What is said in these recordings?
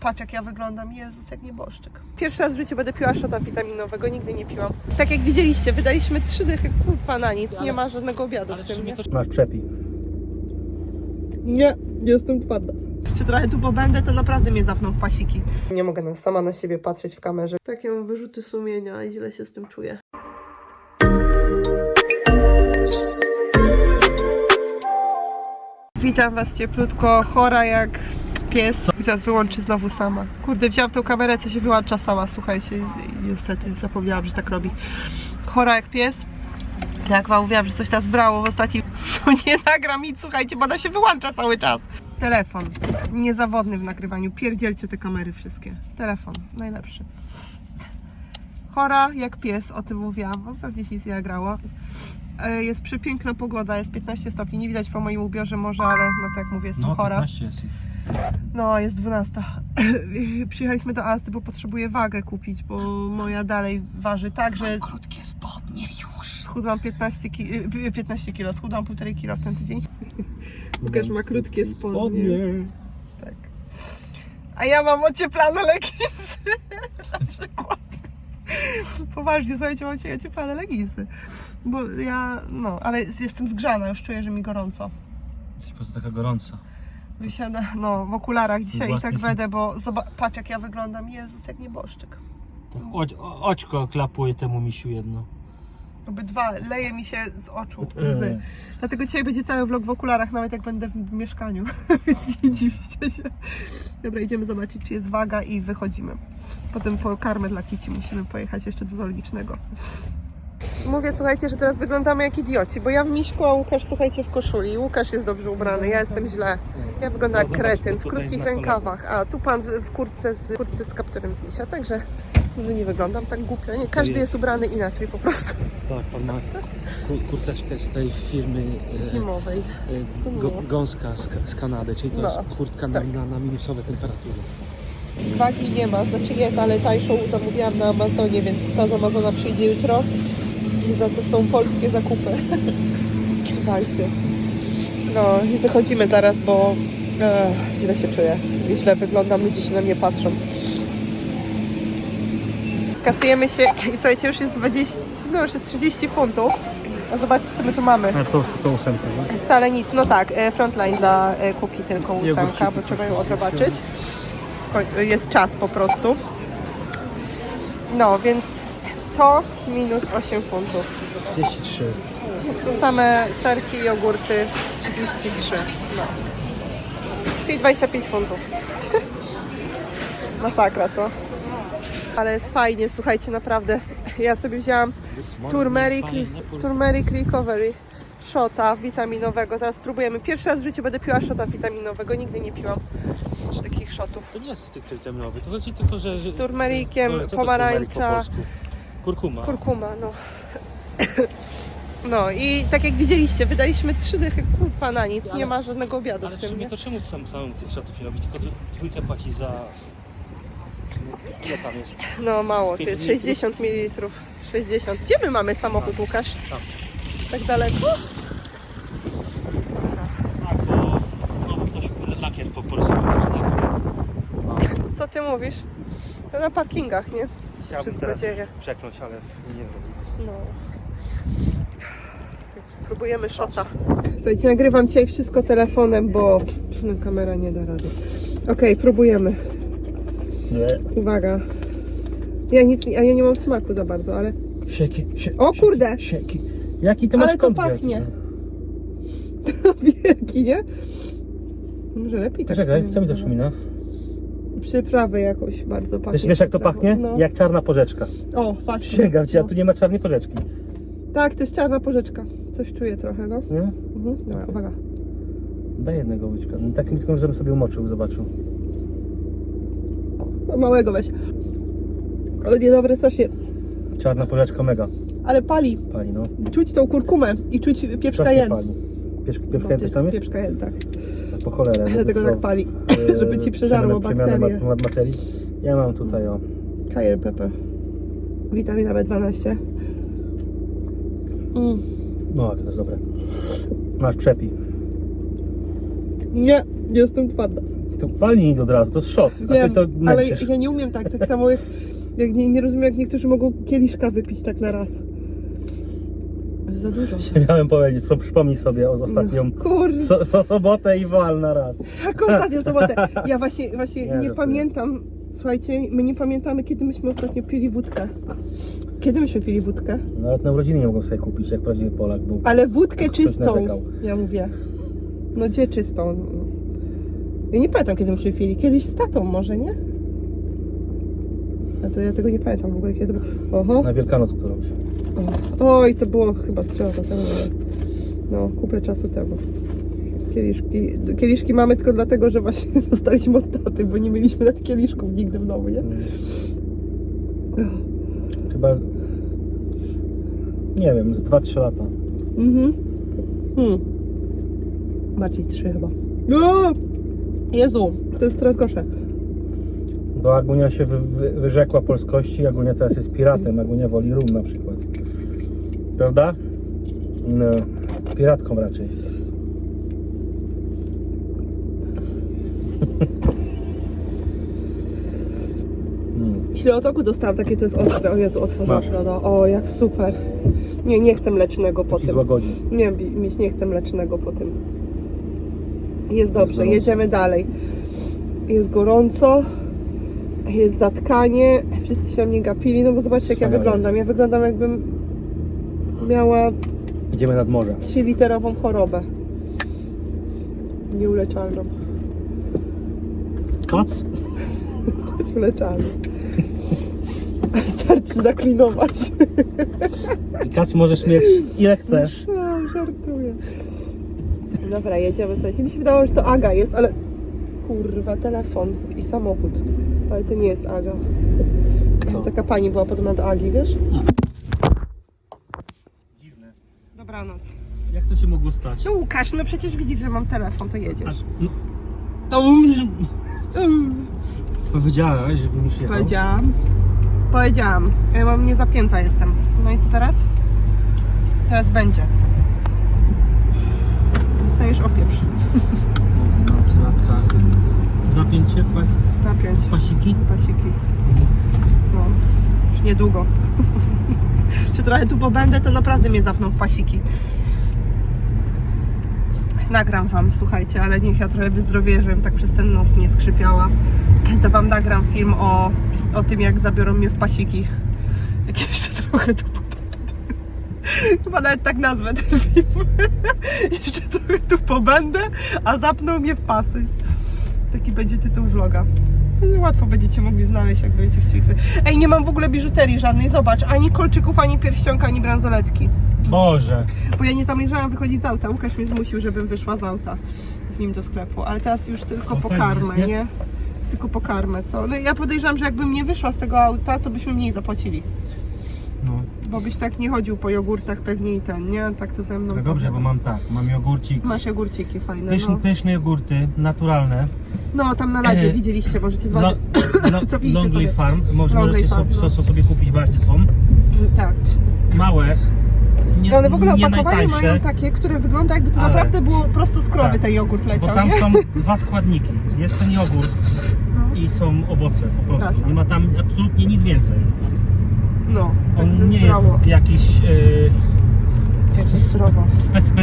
patrz jak ja wyglądam, Jezus, jak nieboszczyk. Pierwszy raz w życiu będę piła szota witaminowego, nigdy nie piłam. Tak jak widzieliście, wydaliśmy trzy dychy, kurwa na nic, nie ma żadnego obiadu w tym, nie? Masz przepij. Nie, jestem twarda. Czy trochę tu pobędę, to naprawdę mnie zapną w pasiki. Nie mogę na, sama na siebie patrzeć w kamerze. Takie mam wyrzuty sumienia i źle się z tym czuję. Witam Was cieplutko, chora jak pies. I zaraz wyłączy znowu sama. Kurde, wzięłam tą kamerę, co się wyłącza sama, słuchajcie. Niestety zapomniałam, że tak robi. Chora jak pies. Jak wam mówiłam, że coś nas brało w ostatnim... To nie nagram nic, słuchajcie, bo ona się wyłącza cały czas. Telefon. Niezawodny w nagrywaniu. Pierdzielcie te kamery wszystkie. Telefon. Najlepszy. Chora jak pies, o tym mówiłam. bo Pewnie się nic nie nagrało. E, Jest przepiękna pogoda, jest 15 stopni. Nie widać po moim ubiorze może, ale no tak jak mówię, jestem No, chora. 15 jest. No, jest 12. Przyjechaliśmy do Asty, bo potrzebuję wagę kupić, bo moja dalej waży tak, że Krótkie spodnie już. schudłam 15, ki 15 kilo, schudłam 1,5 kilo w ten tydzień. Łukasz ma krótkie spodnie. Tak. A ja mam ocieplane leginsy. Na przykład. Poważnie, słuchajcie, mam dzisiaj ocieplane leginsy. Bo ja, no, ale jestem zgrzana, już czuję, że mi gorąco. Jesteś po prostu taka gorąca. Wysiada, no, w okularach dzisiaj i Własny tak będę, bo zobacz, patrz jak ja wyglądam. Jezus, jak nieboszczyk. Tak, oć, o- oczko klapuje temu misiu jedno. Obydwa, leje mi się z oczu Eee. łzy. Dlatego dzisiaj będzie cały vlog w okularach, nawet jak będę w mieszkaniu, więc nie dziwcie się. Dobra, idziemy zobaczyć, czy jest waga i wychodzimy. Potem po karmę dla kici musimy pojechać jeszcze do zoologicznego. Mówię, słuchajcie, że teraz wyglądamy jak idioci, bo ja w miśku, a Łukasz, słuchajcie, w koszuli. Łukasz jest dobrze ubrany, ja jestem źle. Ja wyglądam jak Zobacz, kretyn, w krótkich rękawach, a tu pan w kurtce z, kurtce z kapturem z misia, także może nie wyglądam tak głupio. Nie, każdy jest jest- ubrany inaczej po prostu. Tak, pan ma ku- kurteczkę z tej firmy e, Zimowej. e, go, gąska z, z Kanady, czyli to No, jest kurtka na, na, na minusowe temperatury. Wagi nie ma, znaczy jest, ale tańszą zamówiłam na Amazonie, więc ta z Amazona przyjdzie jutro. I za to są polskie zakupy. Weźcie. No i wychodzimy zaraz, bo e, źle się czuję. I źle wyglądam, ludzie się na mnie patrzą. Kasujemy się i słuchajcie, już jest 20, no już jest 30 funtów. A zobaczcie, co my tu mamy. A to, to ósemkę, no? Wcale nic, no tak, e, frontline dla e, Kuki tylko ósemka, bo trzeba ją. Ko- Jest czas po prostu. No, więc to minus 8 funtów. 33. Same serki i jogurty 33. No. Czyli 25 funtów. Masakra, co? Ale jest fajnie, słuchajcie, naprawdę. Ja sobie wzięłam turmeric, turmeric recovery shota witaminowego. Zaraz spróbujemy. Pierwszy raz w życiu będę piła shota witaminowego. Nigdy nie piłam takich shotów. To nie jest stricte witaminowy, to chodzi tylko, że... że Turmerikiem, to pomarańcza? Kurkuma. kurkuma, no. No i tak jak widzieliście, wydaliśmy trzy dychy kurwa na nic. Nie ma żadnego obiadu Ale w w tym, sumie nie? to czemu sam samym tych szatów nie robić? Tylko dw- dwójkę płaci za... Ile tam jest? No mało, to pięć jest litrów? 60 ml. 60. Gdzie my mamy samochód, Łukasz? Tam. Tak daleko? Tak, bo no, ktoś lakier po. Co ty mówisz? To na parkingach, nie? Chciałbym wszystko teraz dzieje. przekląć, ale nie zrobię. No. Próbujemy shota. Słuchajcie, nagrywam dzisiaj wszystko telefonem, bo no, kamera nie da rady. Okej, próbujemy. Nie. Uwaga. Ja nic, a ja nie mam smaku za bardzo, ale Sieki, sie, O kurde! Sieki. Jaki ty masz Ale to kąt pachnie. wielki? wielki, nie? Może lepiej tak Czekaj, sobie co mi to przypomina? Przyprawy jakoś bardzo pachnie. Wiesz, wiesz jak to pachnie? No. Jak czarna porzeczka. O, właśnie. Sięgam cię, a No. tu nie ma czarnej porzeczki. Tak, to jest czarna porzeczka. Coś czuję trochę, no. Nie? Mhm. Dobra, Okej. uwaga. Daj jednego łyczka. No, takim tylko, żebym sobie umoczył, zobaczył. Małego weź. Ale niedobre strasznie. Czarna porzeczka mega. Ale pali. Pali, no. Czuć tą kurkumę i czuć pieprz Strasznie kajen. pali. Pieprz, pieprz No, kajen też tam jest? Pieprz kajen, tak. Po cholerę. Dlatego tak pali. e, Żeby ci przeżarło przemianę- przemianę bakterie. mat- mat- materii. Ja mam tutaj o. Cayenne pepper. Witamina B12. Mm. No, jakie to jest dobre. Masz przepij. Nie, jestem twarda. To walnij od razu, to jest shot, a Wiem, ty to ale męczysz. ja nie umiem tak, tak samo jak, jak nie, nie rozumiem jak niektórzy mogą kieliszka wypić tak na raz. Za dużo. Miałem powiedzieć, przypomnij sobie o ostatnią Kurde, so, so, sobotę i wal na raz. jak ostatnią sobotę. Ja właśnie, właśnie Nie, nie, żartuję. pamiętam, słuchajcie, my nie pamiętamy kiedy myśmy ostatnio pili wódkę. Kiedy myśmy pili wódkę? Nawet na urodziny nie mogą sobie kupić, jak prawdziwy Polak był. Ale wódkę Ktoś czystą, narzekał. ja mówię. No gdzie czystą? Ja nie pamiętam kiedy myśmy pili. Kiedyś z tatą może, nie? A to ja tego nie pamiętam w ogóle kiedy to było. Oho. Na Wielkanoc którąś. Oj, to było chyba z trzy lata temu. ale- No, kupę czasu temu. Kieliszki, kieliszki mamy tylko dlatego, że właśnie dostaliśmy od taty, bo nie mieliśmy nawet kieliszków nigdy w domu, nie? Chyba... Nie wiem, z 2-3 lata. Mhm. Hmm. Bardziej trzy chyba. No! Jezu, to jest coraz gorsze. Do Agunia się wy, wy, wyrzekła polskości, Agunia teraz jest piratem, Agunia woli rum na przykład. Prawda? No, piratką raczej. Śledotoku dostałam takie, to jest ostre. O Jezu, otworzyłam Masz. śledo. O, jak super. Nie, nie chcę mlecznego po Ci tym. złagodzi. Nie, mieć nie chcę mlecznego po tym. Jest dobrze, gorąco. jedziemy dalej. Jest gorąco, jest zatkanie, wszyscy się na mnie gapili, no bo zobaczcie jak ja Wspaniale wyglądam. jest. Ja wyglądam jakbym miała Idziemy nad morze. 3-literową chorobę. Nieuleczalną. Kac? Jest wyleczalną. Starczy zaklinować. I kac możesz mieć ile chcesz. A, żartuję. Dobra, jedziemy sobie. Mi się wydawało, że to Aga jest, ale kurwa, telefon i samochód. Ale to nie jest Aga. Co? Taka pani była podobna do Agi, wiesz? Dziwne. Dobranoc. Jak to się mogło stać? No Łukasz, no przecież widzisz, że mam telefon, to jedziesz. No, to Powiedziałaś, żebym już jechał. Powiedziałam. Powiedziałam. Ja mam niezapięta jestem. No i co teraz? Teraz będzie. Dostajesz opieprz. Latka. Zapięcie w pas- Zapiąć. w pasiki. pasiki. No, już niedługo. Czy trochę tu pobędę, to naprawdę mnie zapną w pasiki. Nagram wam, słuchajcie, ale niech ja trochę wyzdrowieję, żebym tak przez ten nos nie skrzypiała. To wam nagram film o, o tym, jak zabiorą mnie w pasiki. Jak jeszcze trochę tu. Chyba nawet tak nazwę ten film. jeszcze trochę tu pobędę, a zapną mnie w pasy. Taki będzie tytuł vloga. Łatwo będziecie mogli znaleźć, jak będziecie chcieli sobie. Ej, nie mam w ogóle biżuterii żadnej, zobacz, ani kolczyków, ani pierścionka, ani bransoletki. Boże. Bo ja nie zamierzałam wychodzić z auta. Łukasz mnie zmusił, żebym wyszła z auta z nim do sklepu, ale teraz już tylko Co, po fajnie karmę, jest, nie? nie? Tylko po karmę, co? No ja podejrzewam, że jakbym nie wyszła z tego auta, to byśmy mniej zapłacili. No, Bo byś tak nie chodził po jogurtach pewnie i ten, nie? Tak to ze mną. no dobrze, bo mam tak, mam jogurcik. Masz jogurciki fajne, Pyszne, no. pyszne jogurty, naturalne. No, tam na ladzie E, widzieliście, możecie No, zobaczyć. no, Co Longley? Farm, może, Longley możecie Farm, sobie, no. so, sobie kupić, właśnie są. Tak. Małe, nie, No one w ogóle nie opakowanie mają takie, które wygląda jakby to Ale- naprawdę było prosto z krowy Tak. ten jogurt bo leciał, tam nie? są dwa składniki. Jest ten jogurt i są owoce po prostu. Proszę. Nie ma tam absolutnie nic więcej. No, On nie brawo. jest jakiś... Yy, Jakie zdrowo. spe, spe,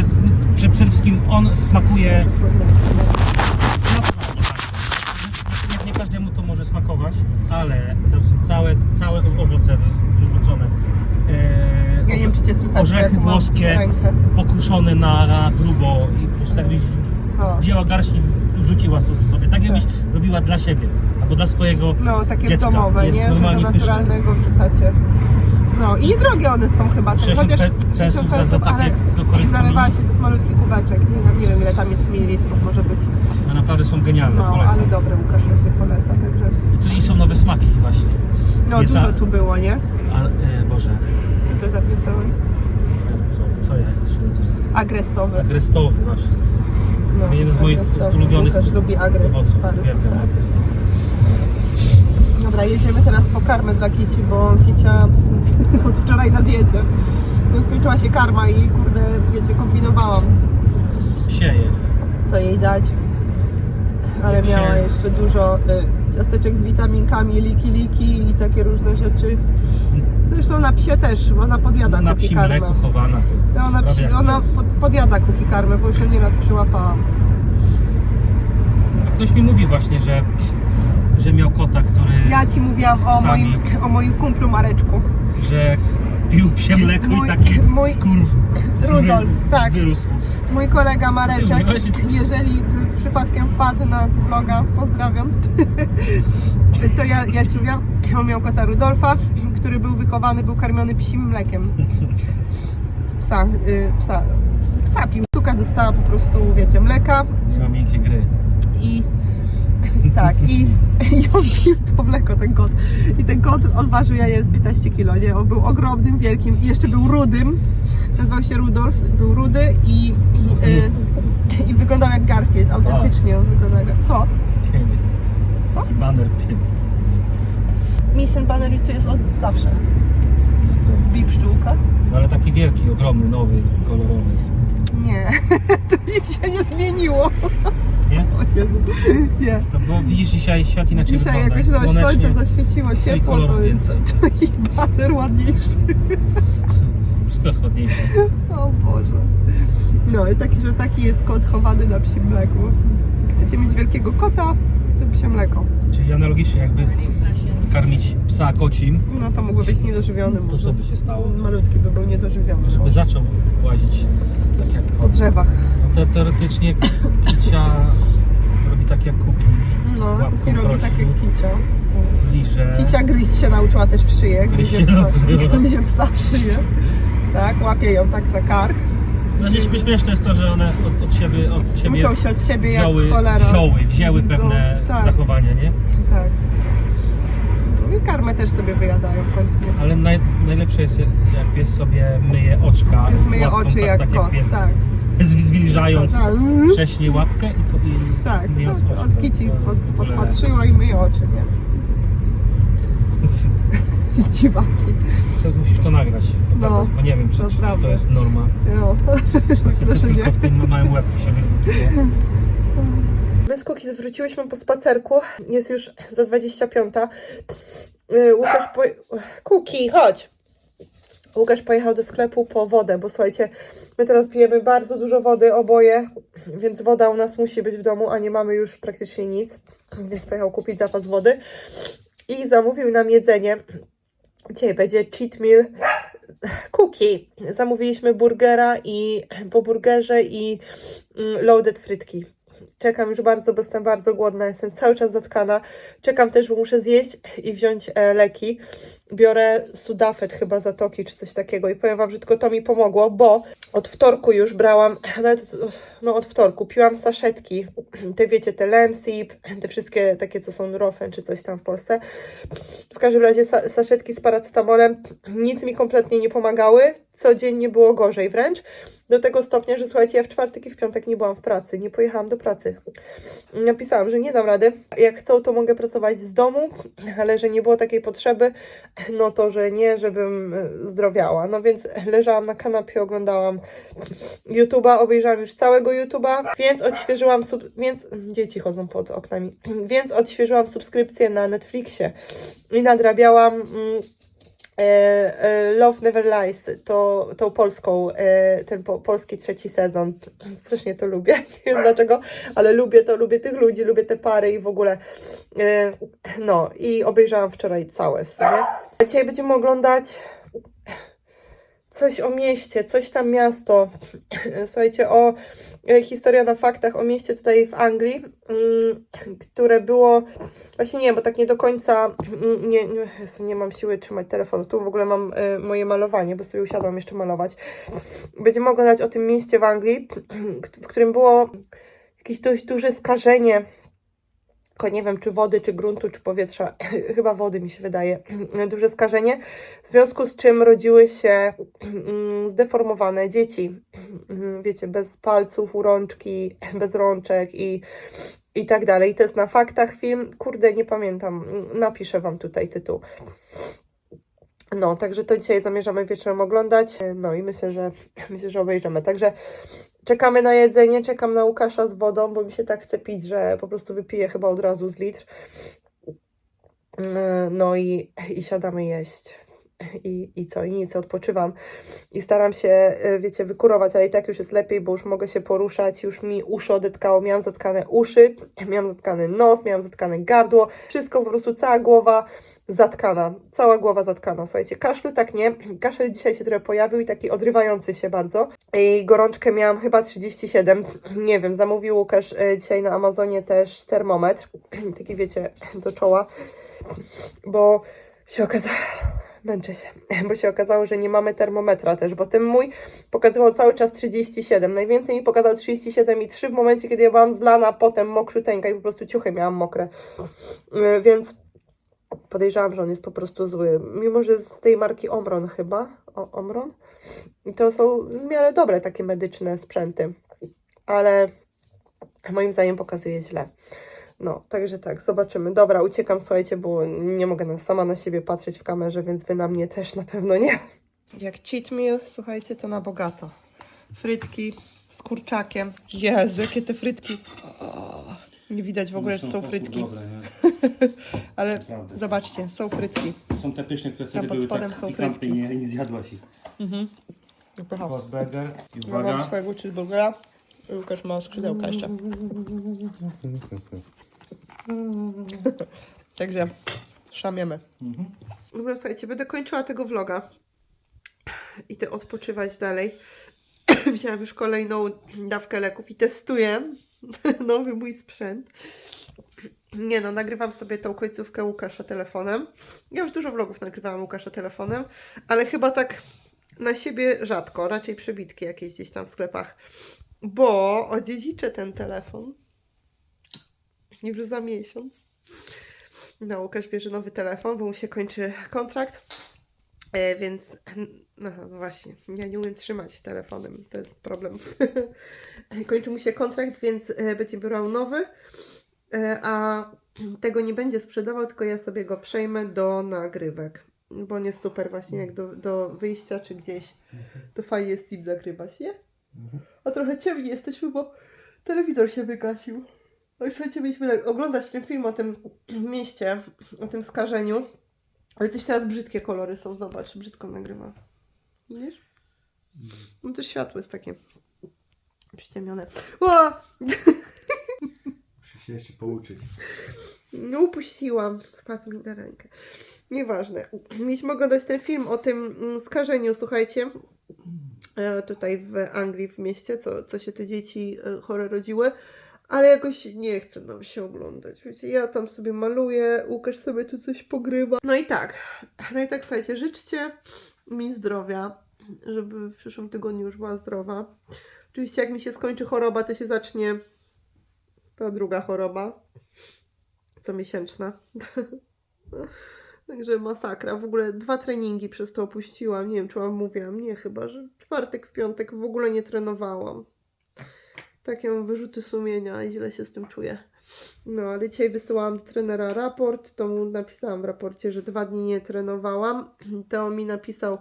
prze- przede wszystkim on smakuje Nie, nie każdemu to może smakować, ale tam są całe, całe owoce wyrzucone. E, Ja nie wiem, czy cię słychać, ja Orzechy mam włoskie pokruszone na, na grubo i po prostu jakbyś O. wzięła garść i wrzuciła so- sobie. Tak jakbyś robiła dla siebie albo dla swojego No, takie dziecka. domowe, Jest nie? Że do naturalnego wrzucacie. No i niedrogie one są chyba, ten, 60 chociaż pe- pensów za- za takie ale nalewa się, to jest malutki kubeczek, nie wiem, nie wiem ile tam jest mililitrów może być. No naprawdę są genialne, No, polecam. ale dobre Łukasz się poleca, także... I tu i są nowe smaki właśnie. No Jest dużo a- tu było, nie? Ale, e, Boże, Co to zapisały? co ja, jak to się nazywa? Agrestowy. Agrestowy właśnie. No, Jeden z moich agrestowy. ulubionych Łukasz lubi agrest. owoców. Uwielbiam agrest. Dobra, jedziemy teraz po karmę dla Kici, bo Kicia od wczoraj na diecie. Skończyła się karma i kurde, wiecie, kombinowałam, Sieje. co jej dać. ale miała jeszcze dużo y, ciasteczek z witaminkami, liki, liki i takie różne rzeczy. Zresztą na psie też, bo ona podjada Na kuki karmę. chowana. To No, ona, psi, ona pod, podjada kuki karmę, bo już ją nieraz przyłapałam. A Ktoś mi mówi właśnie, że, że miał kota, który Ja ci mówiłam o moim, o moim kumplu Mareczku. że pił psie mleko Mój- i taki mój- skór Rudolf, tak. wyrósł. Mój kolega Mareczek, jeżeli by przypadkiem wpadł na vloga, pozdrawiam, to ja, ja ci mówiłam, on miał kota Rudolfa, który był wychowany, był karmiony psim mlekiem. Z psa, y, psa, z psa pił. Tuka dostała po prostu, wiecie, mleka Miała miękkie gry. i tak, i, i on pił to mleko, ten kot. I ten kot, on ważył, ja jest 15 kilo, nie? On był ogromnym, wielkim i jeszcze był rudym. Nazywał się Rudolf, był rudy i, y, i wyglądał jak Garfield, autentycznie on wyglądał jak... Co? Pięknie. Co? Taki baner piękny. Mission Banner to jest od zawsze. No Bip pszczółka? No ale taki wielki, ogromny, nowy, kolorowy. Nie, to nic się nie zmieniło. Nie? O Jezu, nie. To bo widzisz dzisiaj świat inaczej Dzisiaj wygląda. jakoś jest słonecznie. słońce zaświeciło, ciepło, kolorów to, więcej. to, to i baner ładniejszy. Wszystko jest ładniejsze. O Boże. No i taki, że taki jest kot chowany na psim mleku. Chcecie mieć wielkiego kota, to psie mleko. Czyli analogicznie jakby karmić psa kocim, No to mógłby być niedożywiony to może. co by się stało? Malutki by był niedożywiony. Żeby zaczął łazić tak jak Po kot. drzewach. No to teoretycznie kicia robi tak jak kuki. No, Łapką Kuki robi prosi. tak jak kicia. Liże. Kicia gryźć się nauczyła też w szyję. Gryzie psa, gryzie psa w szyję. Tak, łapie ją tak za kark. No gdzieś śmieszne jest to, że one od, od siebie, od siebie Uczą się od siebie jak wzięły, cholera. wzięły, wzięły pewne No, tak. zachowania, nie? Tak. No i karmę też sobie wyjadają chętnie. Ale naj, najlepsze jest jak pies sobie myje oczka. Pies myje oczy tak, jak tak kot, pies, tak. Zwilżając Tak. wcześniej łapkę i, po- i Tak, myjąc od, oczy. od kici pod, podpatrzyła i myje oczy, nie? Dziwaki. Co, musisz to nagrać, pokazać, No, bo nie wiem, czy, to czy to jest norma. No, Tak, to tylko nie. w tym małym łebku się wybiło. My z Kuki wróciłyśmy po spacerku. Jest już za 25. Yy, Łukasz po... Kuki, chodź! Łukasz pojechał do sklepu po wodę, bo słuchajcie, my teraz pijemy bardzo dużo wody, oboje, więc woda u nas musi być w domu, a nie mamy już praktycznie nic, więc pojechał kupić zapas wody i zamówił nam jedzenie. Dzisiaj będzie cheat meal cookie. Zamówiliśmy burgera i po burgerze i mm, loaded frytki. Czekam już bardzo, bo jestem bardzo głodna, jestem cały czas zatkana. Czekam też, bo muszę zjeść i wziąć e, leki. Biorę Sudafed chyba zatoki czy coś takiego i powiem Wam, że tylko to mi pomogło, bo od wtorku już brałam, nawet no od wtorku piłam saszetki, te wiecie, te Lemsip, te wszystkie takie, co są Rofen czy coś tam w Polsce. W każdym razie sa- saszetki z paracetamolem nic mi kompletnie nie pomagały, codziennie było gorzej wręcz. Do tego stopnia, że słuchajcie, ja w czwartek i w piątek nie byłam w pracy, nie pojechałam do pracy. Napisałam, że nie dam rady. Jak chcą, to mogę pracować z domu, ale że nie było takiej potrzeby, no to, że nie, żebym e, zdrowiała. No więc leżałam na kanapie, oglądałam YouTube'a, obejrzałam już całego YouTube'a, więc odświeżyłam, sub... więc dzieci chodzą pod oknami, więc odświeżyłam subskrypcję na Netflixie i nadrabiałam mm, Love Never Lies, to, tą polską, e, ten po, polski trzeci sezon. Strasznie to lubię, nie wiem dlaczego, ale lubię to, lubię tych ludzi, lubię te pary i w ogóle. E, no i obejrzałam wczoraj całe w sumie. Dzisiaj będziemy oglądać coś o mieście, coś tam miasto. Słuchajcie, o e, historia na faktach o mieście tutaj w Anglii, mm, które było, właśnie nie bo tak nie do końca, mm, nie, nie, nie mam siły trzymać telefonu. Tu w ogóle mam e, moje malowanie, bo sobie usiadłam jeszcze malować. Będziemy oglądać o tym mieście w Anglii, w którym było jakieś dość duże skażenie tylko nie wiem, czy wody, czy gruntu, czy powietrza, chyba wody mi się wydaje, duże skażenie, w związku z czym rodziły się mm, zdeformowane dzieci, wiecie, bez palców, u rączki, bez rączek i, i tak dalej. To jest na faktach film, kurde, nie pamiętam, napiszę Wam tutaj tytuł. No, także to dzisiaj zamierzamy wieczorem oglądać, no i myślę, że myślę, że obejrzymy. Także Czekamy na jedzenie, czekam na Łukasza z wodą, bo mi się tak chce pić, że po prostu wypiję chyba od razu z litr. Yy, No i, i siadamy jeść. I, I co? I nic, odpoczywam. I staram się, yy, wiecie, wykurować, ale i tak już jest lepiej, bo już mogę się poruszać. Już mi uszy odetkało, miałam zatkane uszy, miałam zatkany nos, miałam zatkane gardło. Wszystko po prostu, cała głowa zatkana. Cała głowa zatkana. Słuchajcie, kaszlu tak nie. Kaszel dzisiaj się trochę pojawił i taki odrywający się bardzo. I gorączkę miałam chyba 37. Nie wiem, zamówił Łukasz e, dzisiaj na Amazonie też termometr. Taki wiecie, do czoła. Bo się okazało... Męczę się, bo się okazało, że nie mamy termometra też, bo ten mój pokazywał cały czas 37. Najwięcej mi pokazał 37,3 w momencie, kiedy ja byłam zlana, potem mokrzyteńka i po prostu ciuchy miałam mokre. Yy, Więc podejrzewam, że on jest po prostu zły. Mimo, że z tej marki Omron chyba, o, Omron, i to są w miarę dobre takie medyczne sprzęty, ale moim zdaniem pokazuje źle. No, także tak, zobaczymy. Dobra, uciekam, słuchajcie, bo nie mogę na, sama na siebie patrzeć w kamerze, więc wy na mnie też na pewno nie. Jak cheat meal, słuchajcie, to na bogato. Frytki z kurczakiem. Jezu, jakie te frytki. O, nie widać w ogóle, że są frytki. Dobre, nie? Ale Naprawdę. zobaczcie, są frytki. Są te pyszne, które Tam wtedy pod były spodem tak są pikantne i frytki. nie, nie zjadłaś ich. Mhm. Pycha. Postburger i Ja mam uwaga. swojego cheeseburgera. Łukasz ma skrzydełka jeszcze. Także szamiemy. Mhm. Dobra, słuchajcie, będę kończyła tego vloga. Idę odpoczywać dalej. Wzięłam już kolejną dawkę leków i testuję nowy mój sprzęt. Nie no, nagrywam sobie tą końcówkę Łukasza telefonem. Ja już dużo vlogów nagrywałam Łukasza telefonem, ale chyba tak na siebie rzadko, raczej przebitki jakieś gdzieś tam w sklepach. Bo odziedziczę ten telefon już za miesiąc. No, Łukasz bierze nowy telefon, bo mu się kończy kontrakt. E, więc, no, właśnie, ja nie umiem trzymać telefonem, to jest problem. kończy mu się kontrakt, więc e, będzie brał nowy, e, a tego nie będzie sprzedawał, tylko ja sobie go przejmę do nagrywek. Bo on jest super właśnie, jak do, do wyjścia czy gdzieś, to fajnie jest nim nagrywać, nie? A trochę ciemniej jesteśmy, bo telewizor się wygasił. No i słuchajcie, mieliśmy oglądać ten film o tym mieście, o tym skażeniu. Ale coś teraz brzydkie kolory są, zobacz, brzydko nagrywa. Widzisz? No to światło jest takie przyciemnione. O! Muszę się jeszcze pouczyć. No upuściłam, spadł mi na rękę. Nieważne. Mieliśmy oglądać ten film o tym mm, skażeniu, słuchajcie. E, tutaj w Anglii, w mieście, co, co się te dzieci e, chore rodziły. Ale jakoś nie chce nam się oglądać. Wiecie, ja tam sobie maluję, Łukasz sobie tu coś pogrywa. No i tak. No i tak, słuchajcie, życzcie mi zdrowia, żeby w przyszłym tygodniu już była zdrowa. Oczywiście jak mi się skończy choroba, to się zacznie ta druga choroba comiesięczna. Także masakra. W ogóle dwa treningi przez to opuściłam. Nie wiem, czy wam mówiłam. Nie, chyba, że czwartek, w piątek w ogóle nie trenowałam. Takie mam wyrzuty sumienia i źle się z tym czuję. No, ale dzisiaj wysyłałam do trenera raport, to mu napisałam w raporcie, że dwa dni nie trenowałam. To on mi napisał,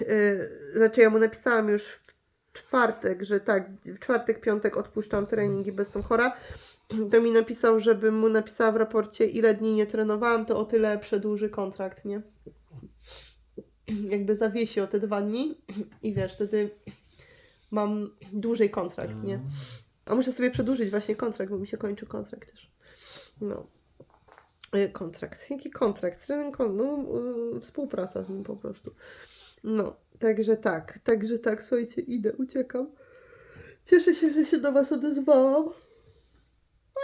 yy, znaczy ja mu napisałam już w czwartek, że tak, w czwartek, piątek odpuszczam treningi, bo jestem chora. To mi napisał, żebym mu napisała w raporcie, ile dni nie trenowałam, to o tyle przedłuży kontrakt, nie? Jakby zawiesi o te dwa dni i wiesz, wtedy mam dłużej kontrakt, nie? A muszę sobie przedłużyć właśnie kontrakt, bo mi się kończy kontrakt też. No. Y, Kontrakt. Jaki kontrakt? No, y, współpraca z nim po prostu. No, także tak, także tak, słuchajcie, idę, uciekam. Cieszę się, że się do Was odezwałam.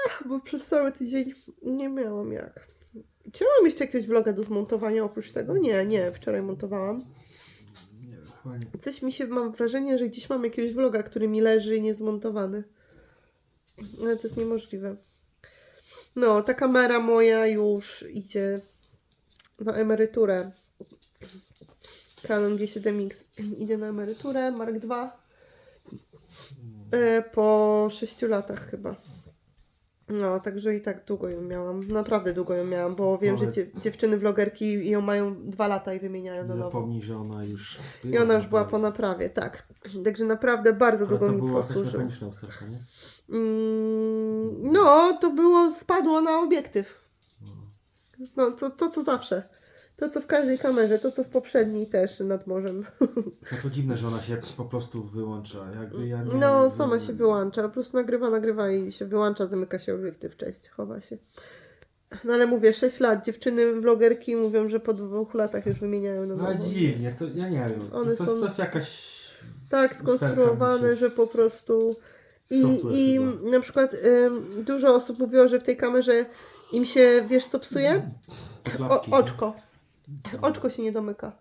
Ach, bo przez cały tydzień nie miałam jak. Czy mam jeszcze jakiegoś vloga do zmontowania oprócz tego? Nie, nie, wczoraj montowałam. Nie wiem, chyba nie. Coś mi się, mam wrażenie, że gdzieś mam jakiegoś vloga, który mi leży niezmontowany. Ale to jest niemożliwe. No, ta kamera moja już idzie na emeryturę. Canon G7X idzie na emeryturę, Mark II. E, po 6 latach chyba. No, także i tak długo ją miałam. Naprawdę długo ją miałam, bo wiem, że Ale- dzie- dziewczyny vlogerki ją mają dwa lata i wymieniają na nowo. zapomnij, że ona już I ona już była po naprawie, tak. Także naprawdę bardzo Ale długo to mi była jakaś posłużył. mechaniczna usterka, nie? Mm, no, to było, spadło na obiektyw. No, to, to co zawsze. To co w każdej kamerze, to co w poprzedniej też nad morzem. No to dziwne, że ona się po prostu wyłącza. Jakby ja nie, No, sama się wyłącza, po prostu nagrywa, nagrywa i się wyłącza, zamyka się obiektyw, cześć, chowa się. No ale mówię, 6 lat, dziewczyny vlogerki mówią, że po dwóch latach już wymieniają No dziwnie, to ja nie wiem. To, One to, są- to jest jakaś... Tak, skonstruowane, że po prostu. I, i chyba. na przykład ym, dużo osób mówiło, że w tej kamerze im się, wiesz co psuje? O, oczko. Oczko się nie domyka.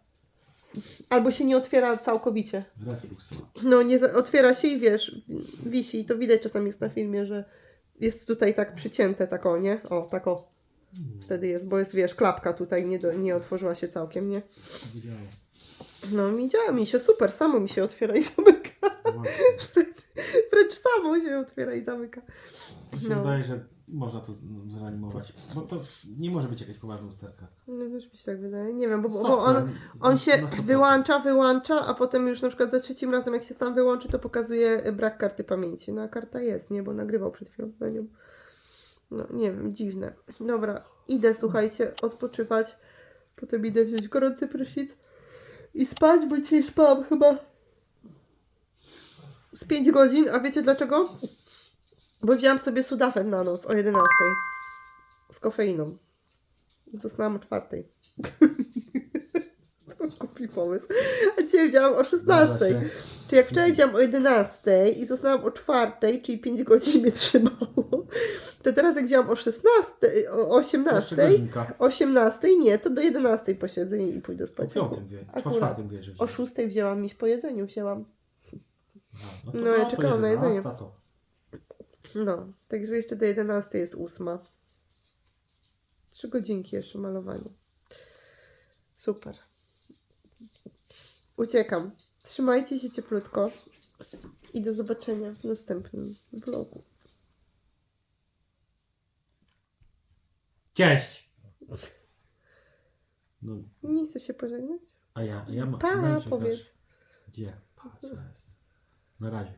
Albo się nie otwiera całkowicie. Reflux. No, nie za- otwiera się i wiesz, wisi. I to widać czasami jest na filmie, że jest tutaj tak przycięte, tak o, nie? O, tak o. Wtedy jest, bo jest, wiesz, klapka tutaj nie, do, nie otworzyła się całkiem, nie? Widziałem. No, mi działa mi się super, samo mi się otwiera i zamyka. Właśnie. Wręcz samo się otwiera i zamyka. Mi się No. wydaje, że można to z- zreanimować. Bo to nie może być jakaś poważna usterka. No też mi się tak wydaje. Nie wiem, bo, bo Software on, on się na 100%. wyłącza, wyłącza, a potem już na przykład za trzecim razem, jak się sam wyłączy, to pokazuje brak karty pamięci. No a karta jest, nie? Bo nagrywał przed chwilą na nią. No nie wiem, dziwne. Dobra, idę, słuchajcie, odpoczywać. Potem idę wziąć gorący prysznic i spać, bo dzisiaj spałam chyba z 5 godzin. A wiecie dlaczego? Bo wzięłam sobie sudafem na noc o 11 z kofeiną. Zasnęłam o czwartej. Głupi pomysł. A dzisiaj wzięłam o 16. Zdarza się. Czy jak wczoraj wzięłam o 11 i zasnęłam o 4, czyli 5 godzin mnie trzymało, to teraz jak wzięłam o 16, o Jeszcze 18, godzinka. 18 nie, to do 11 posiedzę i pójdę spać. piątym wie. Po Akurat. czwartym wie, że O wziąłeś. 6 wzięłam iść po jedzeniu, wzięłam. Aha, No, to ja to czekałam na 11 jedzenie. To. No, także jeszcze do 11 jest 8. Trzy godzinki jeszcze malowanie. Super. Uciekam. Trzymajcie się cieplutko i do zobaczenia w następnym vlogu. Cześć! No, Nie chcę się pożegnać? a ja, a ja mam. Pa, daj mi powiedz. Gdzie? Pa, co jest? Na razie.